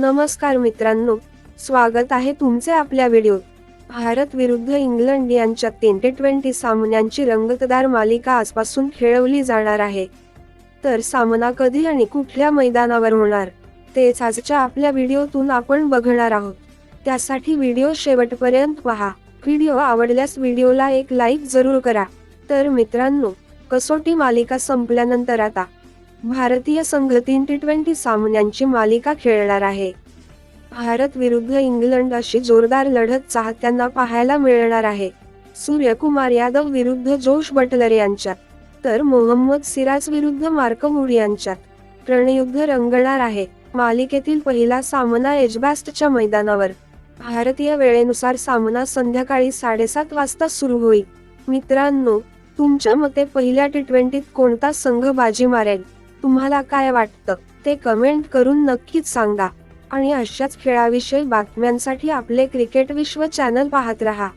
नमस्कार मित्रांनो स्वागत आहे तुमचे आपल्या व्हिडिओत भारत विरुद्ध इंग्लंड यांच्या तीन ट्वेंटी सामन्यांची रंगतदार मालिका आजपासून खेळवली जाणार आहे. तर सामना कधी आणि कुठल्या मैदानावर होणार तेच आजच्या आपल्या व्हिडिओतून आपण बघणार आहोत. त्यासाठी व्हिडिओ शेवटपर्यंत पहा. व्हिडिओ आवडल्यास व्हिडिओला एक लाईक जरूर करा. तर मित्रांनो कसोटी मालिका संपल्यानंतर आता भारतीय संघ तीन टी ट्वेंटी सामन्यांची मालिका खेळणार आहे. भारत विरुद्ध इंग्लंड अशी जोरदार लढत चाहत्यांना पाहायला मिळणार आहे. सूर्यकुमार यादव विरुद्ध जोश बटलर यांच्यात तर मोहम्मद सिराज विरुद्ध मार्क वूड यांच्यात. प्रणयुद्ध रंगणार आहे. मालिकेतील पहिला सामना एजबॅस्टच्या मैदानावर. भारतीय वेळेनुसार सामना संध्याकाळी साडेसात वाजता सुरू होईल. मित्रांनो तुमच्या मते पहिल्या टी ट्वेंटीत कोणता संघ बाजी मारेल? तुम्हाला काय वाटतं? ते कमेंट करून नक्कीच सांगा. आणि अशाच खेळाविषयी बातम्यांसाठी आपले क्रिकेट विश्व चॅनल पाहत रहा.